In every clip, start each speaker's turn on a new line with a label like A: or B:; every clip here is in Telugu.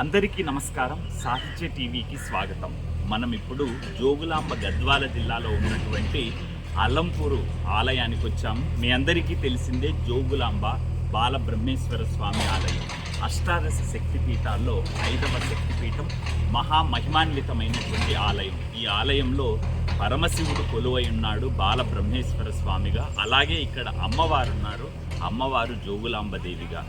A: అందరికీ నమస్కారం. సాహిత్య టీవీకి స్వాగతం. మనం ఇప్పుడు జోగులాంబ గద్వాల జిల్లాలో ఉన్నటువంటి అల్లంపూరు ఆలయానికి వచ్చాము. మీ అందరికీ తెలిసిందే జోగులాంబ బాలబ్రహ్మేశ్వర స్వామి ఆలయం. అష్టాదశ శక్తిపీఠాల్లో ఐదవ శక్తిపీఠం మహామహిమాన్వితమైనటువంటి ఆలయం. ఈ ఆలయంలో పరమశివుడు కొలువై ఉన్నాడు బాలబ్రహ్మేశ్వర స్వామిగా. అలాగే ఇక్కడ అమ్మవారు ఉన్నారు. అమ్మవారు జోగులాంబ దేవిగా.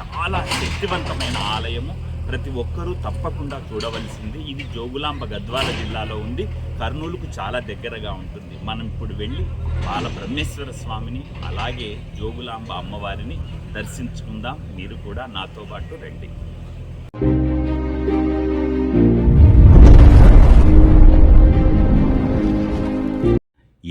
A: చాలా శక్తివంతమైన ఆలయము. ప్రతి ఒక్కరూ తప్పకుండా చూడవలసింది. ఇది జోగులాంబ గద్వాల జిల్లాలో ఉంది. కర్నూలుకు చాలా దగ్గరగా ఉంటుంది. మనం ఇప్పుడు వెళ్ళి బాల బ్రహ్మేశ్వర స్వామిని అలాగే జోగులాంబ అమ్మవారిని దర్శించుకుందాం. మీరు కూడా నాతో పాటు రండి.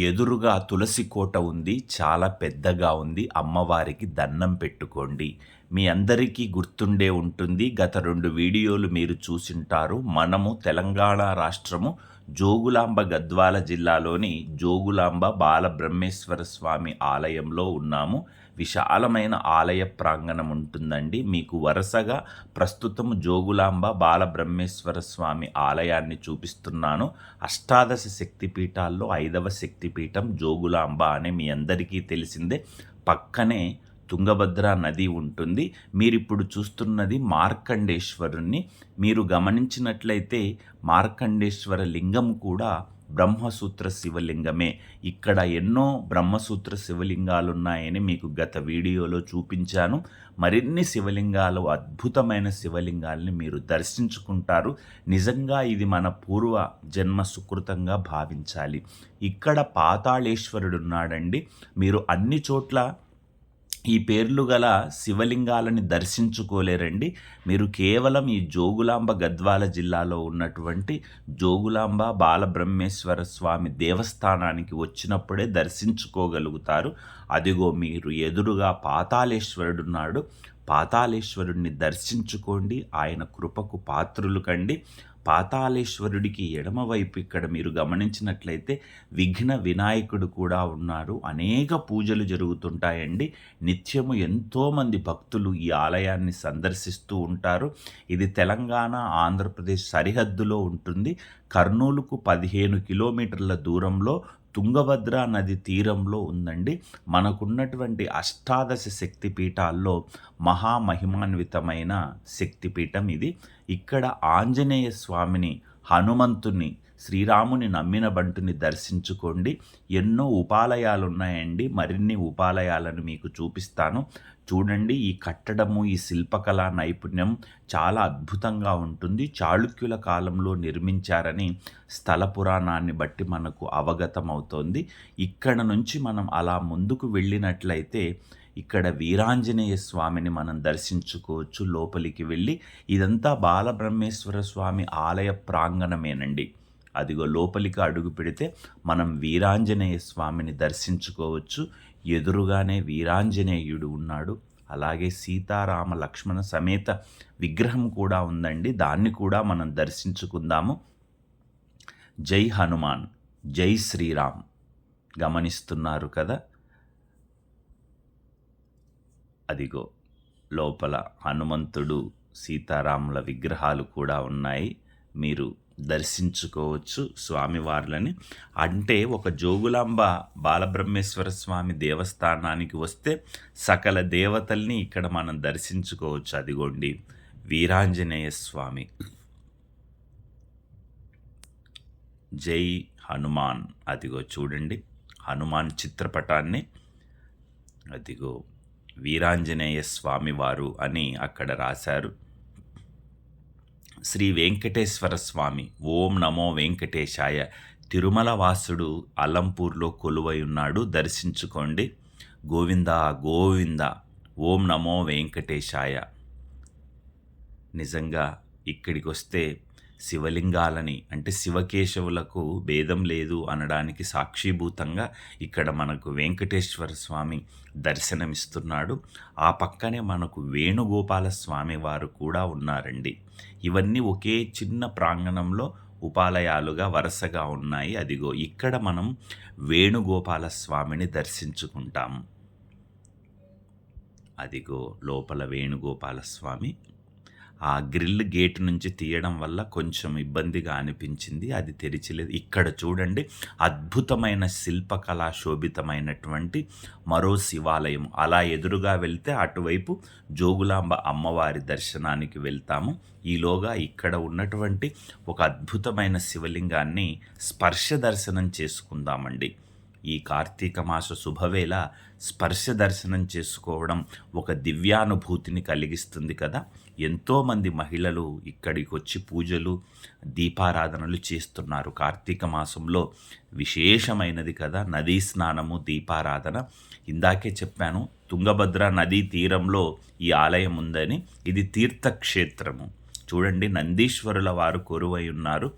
A: ఎదురుగా తులసి కోట ఉంది చాలా పెద్దగా ఉంది. అమ్మవారికి దండం పెట్టుకోండి. మీ అందరికీ గుర్తుండే ఉంటుంది గత రెండు వీడియోలు మీరు చూసింటారు. మనము తెలంగాణ రాష్ట్రము జోగులాంబ గద్వాల జిల్లాలోని జోగులాంబ బాలబ్రహ్మేశ్వర స్వామి ఆలయంలో ఉన్నాము. విశాలమైన ఆలయ ప్రాంగణం ఉంటుందండి. మీకు వరుసగా ప్రస్తుతం జోగులాంబ బాలబ్రహ్మేశ్వర స్వామి ఆలయాన్ని చూపిస్తున్నాను. అష్టాదశ శక్తిపీఠాల్లో ఐదవ శక్తిపీఠం జోగులాంబ అని మీ అందరికీ తెలిసిందే. పక్కనే తుంగభద్ర నది ఉంటుంది. మీరు ఇప్పుడు చూస్తున్నది మార్కండేశ్వరుణ్ణి. మీరు గమనించినట్లయితే మార్కండేశ్వర లింగం కూడా బ్రహ్మసూత్ర శివలింగమే. ఇక్కడ ఎన్నో బ్రహ్మసూత్ర శివలింగాలు ఉన్నాయని మీకు గత వీడియోలో చూపించాను. మరిన్ని శివలింగాలు అద్భుతమైన శివలింగాల్ని మీరు దర్శించుకుంటారు. నిజంగా ఇది మన పూర్వ జన్మ సుకృతంగా భావించాలి. ఇక్కడ పాతాళేశ్వరుడు ఉన్నాడండి మీరు అన్ని చోట్ల ఈ పేర్లు గల శివలింగాలని దర్శించుకోలేరండి. మీరు కేవలం ఈ జోగులాంబ గద్వాల జిల్లాలో ఉన్నటువంటి జోగులాంబ బాలబ్రహ్మేశ్వర స్వామి దేవస్థానానికి వచ్చినప్పుడే దర్శించుకోగలుగుతారు. అదిగో మీరు ఎదురుగా పాతాళేశ్వరుడున్నాడు. పాతాళేశ్వరుడిని దర్శించుకోండి. ఆయన కృపకు పాత్రులు కండి. పాతాళేశ్వరుడికి ఎడమవైపు ఇక్కడ మీరు గమనించినట్లయితే విఘ్న వినాయకుడు కూడా ఉన్నారు. అనేక పూజలు జరుగుతుంటాయండి. నిత్యము ఎంతోమంది భక్తులు ఈ ఆలయాన్ని సందర్శిస్తూ ఉంటారు. ఇది తెలంగాణ ఆంధ్రప్రదేశ్ సరిహద్దులో ఉంటుంది. కర్నూలుకు పదిహేను కిలోమీటర్ల దూరంలో తుంగభద్ర నది తీరంలో ఉందండి. మనకున్నటువంటి అష్టాదశ శక్తిపీఠాల్లో మహామహిమాన్వితమైన శక్తిపీఠం ఇది. ఇక్కడ ఆంజనేయ స్వామిని హనుమంతుని శ్రీరాముని నమ్మిన బంటుని దర్శించుకోండి. ఎన్నో ఉపాలయాలు ఉన్నాయండి మరిన్ని ఉపాలయాలను మీకు చూపిస్తాను. చూడండి ఈ కట్టడము ఈ శిల్పకళా నైపుణ్యం చాలా అద్భుతంగా ఉంటుంది. చాళుక్యుల కాలంలో నిర్మించారని స్థల పురాణాన్ని బట్టి మనకు అవగతం అవుతోంది ఇక్కడ నుంచి మనం అలా ముందుకు వెళ్ళినట్లయితే ఇక్కడ వీరాంజనేయ స్వామిని మనం దర్శించుకోవచ్చు లోపలికి వెళ్ళి. ఇదంతా బాలబ్రహ్మేశ్వర స్వామి ఆలయ ప్రాంగణమేనండి. అదిగో లోపలికి అడుగు పెడితే మనం వీరాంజనేయ స్వామిని దర్శించుకోవచ్చు. ఎదురుగానే వీరాంజనేయుడు ఉన్నాడు. అలాగే సీతారామ లక్ష్మణ సమేత విగ్రహం కూడా ఉందండి. దాన్ని కూడా మనం దర్శించుకుందాము. జై హనుమాన్ జై శ్రీరామ్. గమనిస్తున్నారు కదా? అదిగో లోపల హనుమంతుడు సీతారాముల విగ్రహాలు కూడా ఉన్నాయి. మీరు దర్శించుకోవచ్చు స్వామివార్లని. అంటే ఒక జోగులాంబ బాలబ్రహ్మేశ్వర స్వామి దేవస్థానానికి వస్తే సకల దేవతల్ని ఇక్కడ మనం దర్శించుకోవచ్చు. అదిగోండి వీరాంజనేయ స్వామి. జై హనుమాన్. అదిగో చూడండి హనుమాన్ చిత్రపటాన్ని. అదిగో వీరాంజనేయ స్వామివారు అని అక్కడ రాశారు. శ్రీ వెంకటేశ్వర స్వామి. ఓం నమో వెంకటేశాయ. తిరుమల వాసుడు అలంపూర్లో కొలువై ఉన్నాడు. దర్శించుకోండి. గోవింద గోవింద. ఓం నమో వెంకటేశాయ. నిజంగా ఇక్కడికి వస్తే శివలింగాలని అంటే శివకేశవులకు భేదం లేదు అనడానికి సాక్షిభూతంగా ఇక్కడ మనకు వెంకటేశ్వర స్వామి దర్శనమిస్తున్నాడు. ఆ పక్కనే మనకు వేణుగోపాల స్వామి వారు కూడా ఉన్నారండి. ఇవన్నీ ఒకే చిన్న ప్రాంగణంలో ఉపాలయాలుగా వరుసగా ఉన్నాయి. అదిగో ఇక్కడ మనం వేణుగోపాల స్వామిని దర్శించుకుంటాం. అదిగో లోపల వేణుగోపాల స్వామి. ఆ గ్రిల్ గేట్ నుంచి తీయడం వల్ల కొంచెం ఇబ్బందిగా అనిపించింది. అది తెరిచలేదు. ఇక్కడ చూడండి అద్భుతమైన శిల్పకళా శోభితమైనటువంటి మరో శివాలయం. అలా ఎదురుగా వెళ్తే అటువైపు జోగులాంబ అమ్మవారి దర్శనానికి వెళ్తాము. ఈలోగా ఇక్కడ ఉన్నటువంటి ఒక అద్భుతమైన శివలింగాన్ని స్పర్శ దర్శనం చేసుకుందామండి. ఈ కార్తీక మాస శుభవేళ స్పర్శ దర్శనం చేసుకోవడం ఒక దివ్యానుభూతిని కలిగిస్తుంది కదా. ఎంతోమంది మహిళలు ఇక్కడికి వచ్చి పూజలు దీపారాధనలు చేస్తున్నారు. కార్తీక మాసంలో విశేషమైనది కదా నదీ స్నానము దీపారాధన. ఇందాకే చెప్పాను తుంగభద్ర నదీ తీరంలో ఈ ఆలయం ఉందని. ఇది తీర్థక్షేత్రము. చూడండి నందీశ్వరుల వారు కొరువై ఉన్నారు.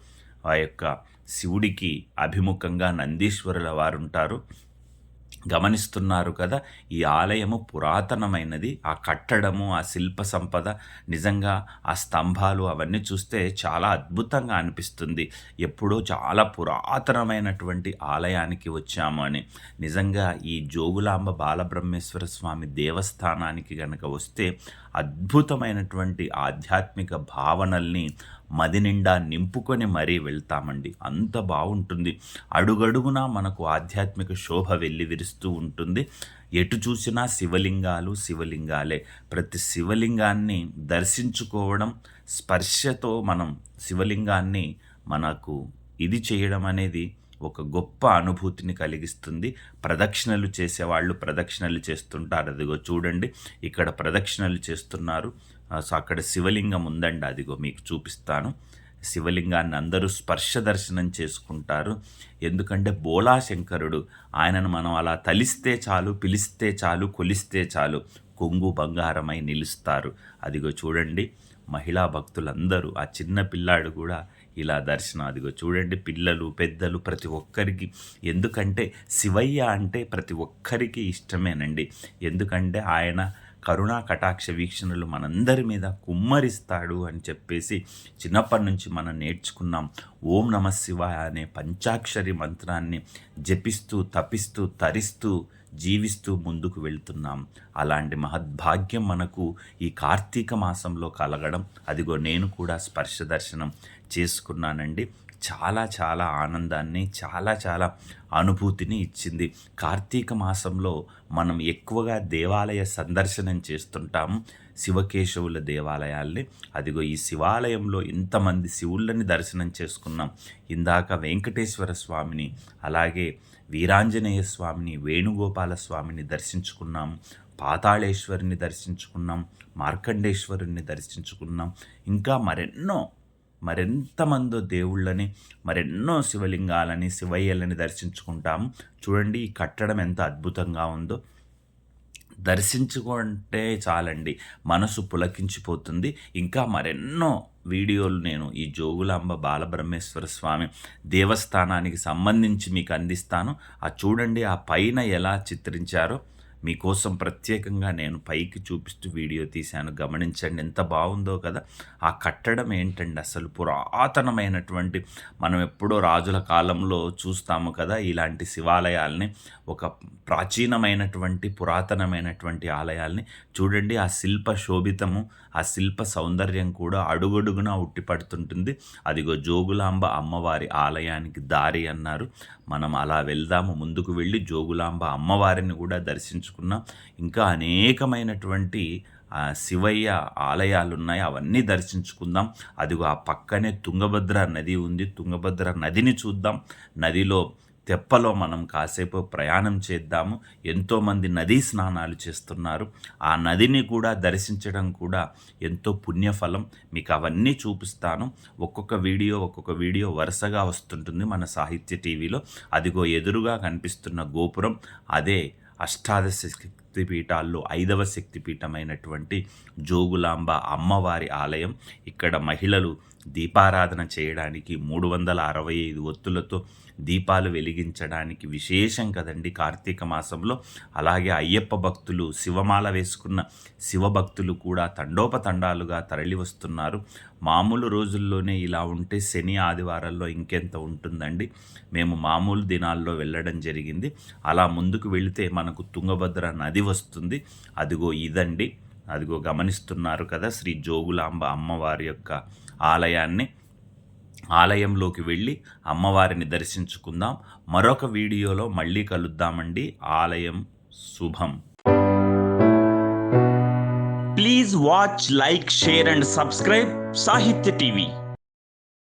A: ఆ యొక్క శివుడికి అభిముఖంగా నందీశ్వరుల వారు ఉంటారు గమనిస్తున్నారు కదా ఈ ఆలయము పురాతనమైనది. ఆ కట్టడము ఆ శిల్ప సంపద నిజంగా ఆ స్తంభాలు అవన్నీ చూస్తే చాలా అద్భుతంగా అనిపిస్తుంది. ఎప్పుడో చాలా పురాతనమైనటువంటి ఆలయానికి వచ్చాము అని. నిజంగా ఈ జోగులాంబ బాలబ్రహ్మేశ్వర స్వామి దేవస్థానానికి కనుక వస్తే అద్భుతమైనటువంటి ఆధ్యాత్మిక భావనల్ని మది నిండా నింపుకొని మరీ వెళ్తామండి. అంత బాగుంటుంది అడుగడుగునా మనకు ఆధ్యాత్మిక శోభ వెళ్ళి విరుస్తూ ఉంటుంది. ఎటు చూసినా శివలింగాలు శివలింగాలే. ప్రతి శివలింగాన్ని దర్శించుకోవడం స్పర్శతో మనం శివలింగాన్ని మనకు ఇది చేయడం అనేది ఒక గొప్ప అనుభూతిని కలిగిస్తుంది. ప్రదక్షిణలు చేసేవాళ్ళు ప్రదక్షిణలు చేస్తుంటారు. అదిగో చూడండి. ఇక్కడ ప్రదక్షిణలు చేస్తున్నారు. సో అక్కడ శివలింగం ఉందండి అదిగో మీకు చూపిస్తాను. శివలింగాన్ని అందరూ స్పర్శ దర్శనం చేసుకుంటారు. ఎందుకంటే బోలాశంకరుడు ఆయనను మనం అలా తలిస్తే చాలు పిలిస్తే చాలు కొలిస్తే చాలు కొంగు బంగారమై నిలుస్తారు. అదిగో చూడండి మహిళా భక్తులందరూ ఆ చిన్న పిల్లాడు కూడా ఇలా దర్శనం అదిగో చూడండి పిల్లలు పెద్దలు ప్రతి ఒక్కరికి. ఎందుకంటే శివయ్య అంటే ప్రతి ఒక్కరికి ఇష్టమేనండి. ఎందుకంటే ఆయన కరుణా కటాక్ష వీక్షణలు మనందరి మీద కుమ్మరిస్తాడు అని చెప్పేసి చిన్నప్పటి నుంచి మనం నేర్చుకున్నాం. ఓం నమ శివాయ అనే పంచాక్షరి మంత్రాన్ని జపిస్తూ తపిస్తూ తరిస్తూ జీవిస్తూ ముందుకు వెళ్తున్నాం. అలాంటి మహద్భాగ్యం మనకు ఈ కార్తీక మాసంలో కలగడం. అదిగో నేను కూడా స్పర్శ దర్శనం చేసుకున్నానండి. చాలా చాలా ఆనందాన్ని చాలా చాలా అనుభూతిని ఇచ్చింది. కార్తీక మాసంలో మనం ఎక్కువగా దేవాలయ సందర్శనం చేస్తుంటాము శివకేశవుల దేవాలయాల్ని. అదిగో ఈ శివాలయంలో ఇంతమంది శివుళ్ళని దర్శనం చేసుకున్నాం. ఇందాక వెంకటేశ్వర స్వామిని అలాగే వీరాంజనేయ స్వామిని వేణుగోపాల స్వామిని దర్శించుకున్నాం. పాతాళేశ్వరిని దర్శించుకున్నాం. మార్కండేశ్వరుని దర్శించుకున్నాం. ఇంకా మరెన్నో మరెంతమందో దేవుళ్ళని మరెన్నో శివలింగాలని శివయ్యలని దర్శించుకుంటాము చూడండి ఈ కట్టడం ఎంత అద్భుతంగా ఉందో. దర్శించుకుంటే చాలండి మనసు పులకించిపోతుంది. ఇంకా మరెన్నో వీడియోలు నేను ఈ జోగులాంబ బాలబ్రహ్మేశ్వర స్వామి దేవస్థానానికి సంబంధించి మీకు అందిస్తాను. ఆ చూడండి ఆ పైన ఎలా చిత్రించారో. మీకోసం ప్రత్యేకంగా నేను పైకి చూపిస్తూ వీడియో తీశాను. గమనించండి ఎంత బాగుందో కదా. ఆ కట్టడం ఏంటండి అసలు పురాతనమైనటువంటి మనం ఎప్పుడో రాజుల కాలంలో చూస్తాము కదా ఇలాంటి శివాలయాల్ని ఒక ప్రాచీనమైనటువంటి పురాతనమైనటువంటి ఆలయాల్ని. చూడండి ఆ శిల్ప శోభితము ఆ శిల్ప సౌందర్యం కూడా అడుగడుగునా ఉట్టిపడుతుంటుంది అదిగో జోగులాంబ అమ్మవారి ఆలయానికి దారి అన్నారు. మనం అలా వెళ్దాము ముందుకు వెళ్ళి జోగులాంబ అమ్మవారిని కూడా దర్శించుకున్నాం ఇంకా అనేకమైనటువంటి శివయ్య ఆలయాలు ఉన్నాయి అవన్నీ దర్శించుకుందాం. అదిగో ఆ పక్కనే తుంగభద్ర నది ఉంది. తుంగభద్ర నదిని చూద్దాం. నదిలో తెప్పలో మనం కాసేపు ప్రయాణం చేద్దాము. ఎంతోమంది నదీ స్నానాలు చేస్తున్నారు. ఆ నదిని కూడా దర్శించడం కూడా ఎంతో పుణ్యఫలం. మీకు అవన్నీ చూపిస్తాను. ఒక్కొక్క వీడియో ఒక్కొక్క వీడియో వరుసగా వస్తుంటుంది మన సాహిత్య టీవీలో. అదిగో ఎదురుగా కనిపిస్తున్న గోపురం. అదే అష్టాదశ శక్తిపీఠాల్లో ఐదవ శక్తిపీఠమైనటువంటి జోగులాంబ అమ్మవారి ఆలయం. ఇక్కడ మహిళలు దీపారాధన చేయడానికి మూడు వందల అరవై ఐదు ఒత్తులతో దీపాలు వెలిగించడానికి విశేషం కదండి కార్తీక మాసంలో. అలాగే అయ్యప్ప భక్తులు శివమాల వేసుకున్న శివభక్తులు కూడా తండోపతండాలుగా తరలి వస్తున్నారు మామూలు రోజుల్లోనే ఇలా ఉంటే శని ఆదివారాల్లో ఇంకెంత ఉంటుందండి? మేము మామూలు దినాల్లో వెళ్ళడం జరిగింది. అలా ముందుకు వెళితే మనకు తుంగభద్ర నది వస్తుంది. అదిగో ఇదండి. అదిగో గమనిస్తున్నారు కదా శ్రీ జోగులాంబ అమ్మవారి యొక్క ఆలయాన్ని. ఆలయంలోకి వెళ్ళి అమ్మవారిని దర్శించుకుందాం. మరొక వీడియోలో మళ్ళీ కలుద్దామండి. ఆలయం శుభం. Please watch like share and subscribe Sahitya TV.